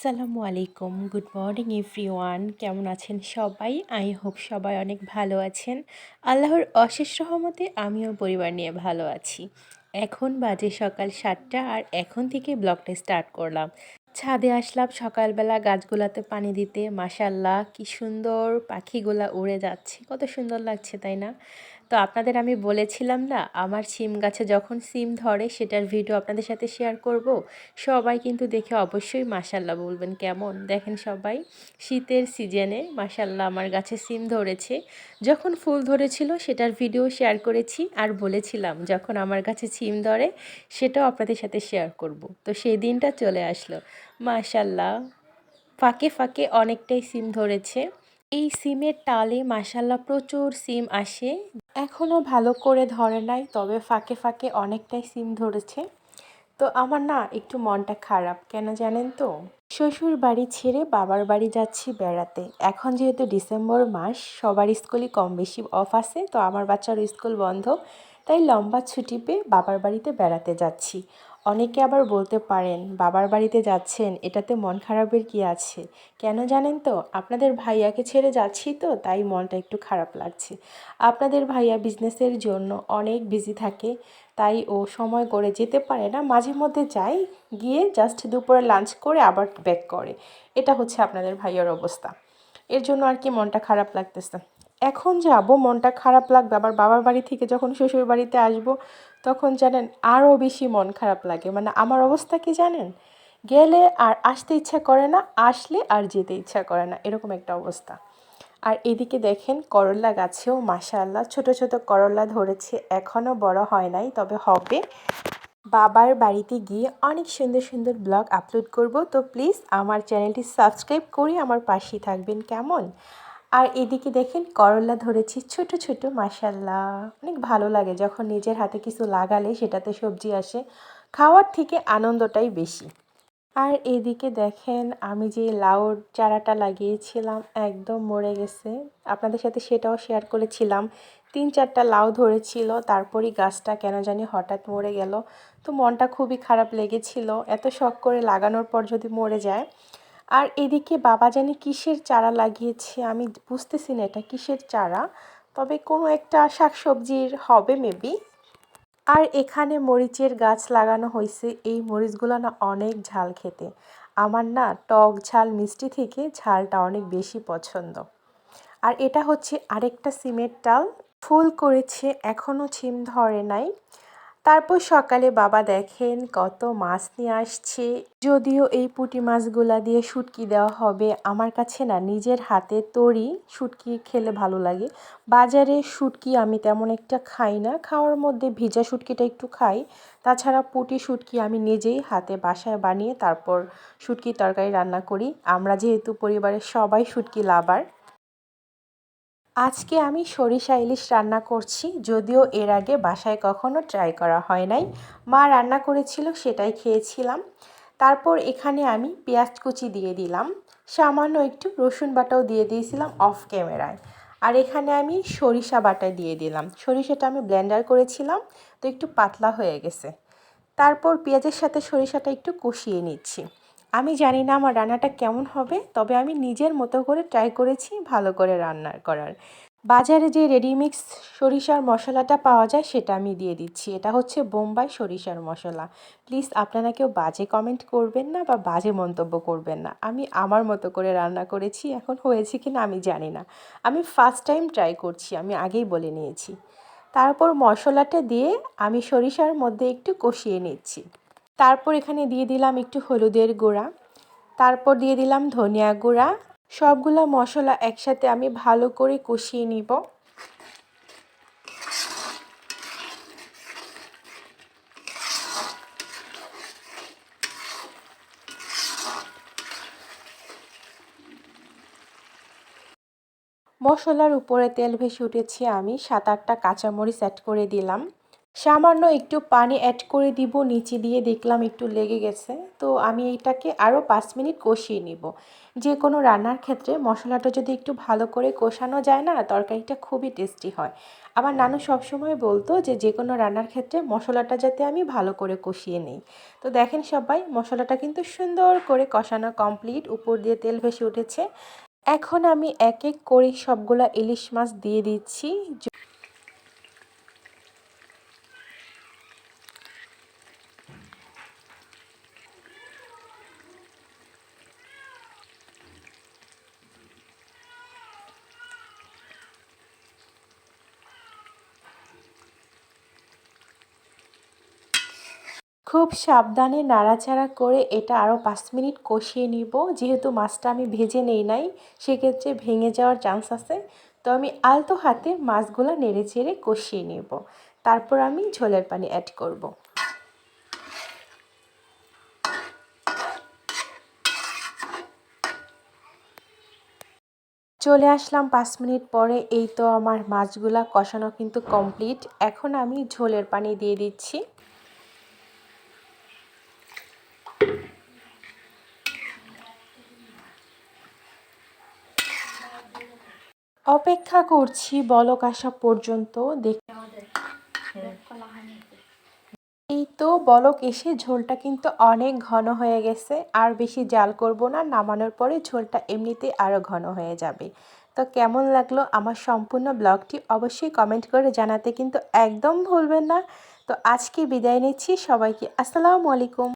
আসসালামু আলাইকুম। Good morning everyone কেমন আছেন সবাই? আই হোপ সবাই অনেক ভালো আছেন। আল্লাহর অশেষ রহমতে আমিও পরিবার নিয়ে ভালো আছি। এখন বাজে সকাল সাতটা আর এখন থেকে ব্লগটা স্টার্ট করলাম। ছাদে আসলাম সকালবেলা গাছগুলাতে পানি দিতে। মাসাল্লাহ কি সুন্দর পাখিগুলা উড়ে যাচ্ছে। কত সুন্দর লাগছে, তাই না? তো আপনাদের আমি বলেছিলাম না, আমার সিম গাছে যখন সিম ধরে সেটার ভিডিও আপনাদের সাথে শেয়ার করব। সবাই কিন্তু দেখে অবশ্যই মাসাল্লাহ বলবেন কেমন। দেখেন সবাই, শীতের সিজনে মাসাল্লাহ আমার গাছে সিম ধরেছে। যখন ফুল ধরেছিল সেটার ভিডিও শেয়ার করেছি আর বলেছিলাম, যখন আমার গাছে সিম ধরে সেটাও আপনাদের সাথে শেয়ার করব। তো সেই দিনটা চলে আসলো। মাশাল্লাহ ফাঁকে ফাঁকে অনেকটাই সিম ধরেছে। এই সিমের টালে মাসাল্লাহ প্রচুর সিম আসে। এখনও ভালো করে ধরে নাই, তবে ফাঁকে ফাঁকে অনেকটাই সিম ধরেছে। তো আমার না একটু মনটা খারাপ, কেন জানেন তো? শ্বশুর বাড়ি ছেড়ে বাবার বাড়ি যাচ্ছি বেড়াতে। এখন যেহেতু ডিসেম্বর মাস, সবার স্কুলই কম বেশি অফ আছে, তো আমার বাচ্চার স্কুল বন্ধ, তাই লম্বা ছুটি পেয়ে বাবার বাড়িতে বেড়াতে যাচ্ছি। অনেকে আবার বলতে পারেন, বাবার বাড়িতে যাচ্ছেন, এটাতে মন খারাপের কি আছে? কেন জানেন তো? আপনাদের ভাইয়াকে ছেড়ে যাচ্ছি তো, তাই মনটা একটু খারাপ লাগছে। আপনাদের ভাইয়া বিজনেসের জন্য অনেক বিজি থাকে, তাই ও সময় করে যেতে পারে না। মাঝে মধ্যে যায়, গিয়ে জাস্ট দুপুরে লাঞ্চ করে আবার ব্যাক করে। এটা হচ্ছে আপনাদের ভাইয়ার অবস্থা। এর জন্য আর কি মনটা খারাপ লাগতেছে? এখন যাব, মনটা খারাপ লাগবে। আবার বাবার বাড়ি থেকে যখন শ্বশুর বাড়িতে আসব, তখন জানেন আরও বেশি মন খারাপ লাগে। মানে আমার অবস্থা কি জানেন? গেলে আর আসতে ইচ্ছা করে না, আসলে আর যেতে ইচ্ছা করে না। এরকম একটা অবস্থা। আর এদিকে দেখেন করলা গাছেও মাশাআল্লাহ, ছোট ছোট করলা ধরেছে। এখনও বড় হয় নাই, তবে হবে। বাবার বাড়িতে গিয়ে অনেক সুন্দর সুন্দর ব্লগ আপলোড করব। তো প্লিজ আমার চ্যানেলটি সাবস্ক্রাইব করে আমার পাশেই থাকবেন। কেমন? আর এদিকে দেখেন করলা ধরেছি ছোট ছোট মাসাল্লাহ অনেক ভালো লাগে যখন নিজের হাতে কিছু লাগালে সেটাতে সবজি আসে। খাওয়ার থেকে আনন্দটাই বেশি। আর এদিকে দেখেন আমি যে লাউর চারাটা লাগিয়েছিলাম, একদম মরে গেছে। আপনাদের সাথে সেটাও শেয়ার করেছিলাম। তিন, চারটা লাউ ধরেছিল, তারপরই গাছটা কেন জানি হঠাৎ মরে গেল। তো মনটা খুবই খারাপ লেগেছিল। এত শখ করে লাগানোর পর যদি মরে যায় আর এদিকে বাবা জানি কিসের চারা লাগিয়েছে, আমি বুঝতেছি না এটা কিসের চারা, তবে কোনো একটা শাকসবজির হবে মেবি আর এখানে মরিচের গাছ লাগানো হয়েছে, এই মরিচগুলো না অনেক ঝাল খেতে। আমার না টক ঝাল, মিষ্টি থেকে ঝালটা অনেক বেশি পছন্দ। আর এটা হচ্ছে আরেকটা সিমের টাল ফুল করেছে এখনও ছিম ধরে নাই। তারপর সকালে বাবা দেখেন কত মাছ নিয়ে আসছে। যদিও এই পুঁটি মাছগুলা দিয়ে শুটকি দেওয়া হবে, আমার কাছে না নিজের হাতে তরি শুটকি খেলে ভালো লাগে। বাজারে শুটকি আমি তেমন একটা খাই না, খাওয়ার মধ্যে ভিজা শুটকিটা একটু খাই। তাছাড়া পুঁটি শুটকি আমি নিজেই হাতে বাসায় বানিয়ে তারপর শুটকি তরকারি রান্না করি। আমরা যেহেতু পরিবারের সবাই শুটকি লাভার আজকে আমি সরিষা ইলিশ রান্না করছি, যদিও এর আগে বাসায় কখনো ট্রাই করা হয় নাই। মা রান্না করেছিল, সেটাই খেয়েছিলাম। তারপর এখানে আমি পেঁয়াজ কুচি দিয়ে দিলাম। সামান্য একটু রসুন বাটাও দিয়ে দিয়েছিলাম অফ ক্যামেরায় আর এখানে আমি সরিষা বাটা দিয়ে দিলাম। সরিষাটা আমি ব্লেন্ডার করেছিলাম, তো একটু পাতলা হয়ে গেছে। তারপর পেঁয়াজের সাথে সরিষাটা একটু কষিয়ে নিচ্ছি। আমি জানি না আমার রান্নাটা কেমন হবে, তবে আমি নিজের মতো করে ট্রাই করেছি ভালো করে রান্না করার। বাজারে যে রেডিমিক্স সরিষার মশলাটা পাওয়া যায় সেটা আমি দিয়ে দিচ্ছি। এটা হচ্ছে বোম্বাই সরিষার মশলা। প্লিজ আপনারা কেউ বাজে কমেন্ট করবেন না বা বাজে মন্তব্য করবেন না। আমি আমার মতো করে রান্না করেছি, এখন হয়েছে কি না আমি জানি না। আমি ফার্স্ট টাইম ট্রাই করছি, আমি আগেই বলে নিয়েছি। তারপর মশলাটা দিয়ে আমি সরিষার মধ্যে একটু কষিয়ে নিচ্ছি। তারপর এখানে দিয়ে দিলাম একটু হলুদের গুঁড়া, তারপর দিয়ে দিলাম ধনিয়া গুঁড়া। সবগুলো মশলা একসাথে আমি ভালো করে কষিয়ে নিব। মশলার উপরে তেল ভেসে উঠেছি, আমি সাত আটটা কাঁচামরিচ অ্যাড করে দিলাম। সামান্য একটু পানি অ্যাড করে দিব, নিচে দিয়ে দেখলাম একটু লেগে গেছে। তো আমি এইটাকে আরও পাঁচ মিনিট কষিয়ে নিব। যে কোনো রান্নার ক্ষেত্রে মশলাটা যদি একটু ভালো করে কষানো যায় না, তরকারিটা খুবই টেস্টি হয়। আমার নানু সবসময় বলতো যে যে কোনো রান্নার ক্ষেত্রে মশলাটা যাতে আমি ভালো করে কষিয়ে নিই। তো দেখেন সবাই, মশলাটা কিন্তু সুন্দর করে কষানো কমপ্লিট উপর দিয়ে তেল ভেসে উঠেছে। এখন আমি এক এক করে সবগুলা ইলিশ মাছ দিয়ে দিচ্ছি। খুব সাবধানে নাড়াচাড়া করে এটা আরও পাঁচ মিনিট কষিয়ে নিব। যেহেতু মাছটা আমি ভেজে নেই নাই, সেক্ষেত্রে ভেঙে যাওয়ার চান্স আছে। তো আমি আলতো হাতে মাছগুলো নেড়ে চেড়ে কষিয়ে নেব। তারপর আমি ঝোলের পানি অ্যাড করব। চলে আসলাম পাঁচ মিনিট পরে, এই তো আমার মাছগুলা কষানো কিন্তু কমপ্লিট এখন আমি ঝোলের পানি দিয়ে দিচ্ছি। অপেক্ষা করছি বলক আসা পর্যন্ত দেখ এই তো বলক এসে ঝোলটা কিন্তু অনেক ঘন হয়ে গেছে, আর বেশি জাল করব না, নামানোর পরে ঝোলটা এমনিতেই আরও ঘন হয়ে যাবে। তো কেমন লাগল আমার সম্পূর্ণ ব্লগটি অবশ্যই কমেন্ট করে জানাতে কিন্তু একদম ভুলবেন না। তো আজকে বিদায় নিচ্ছি, সবাইকে আসসালামু আলাইকুম।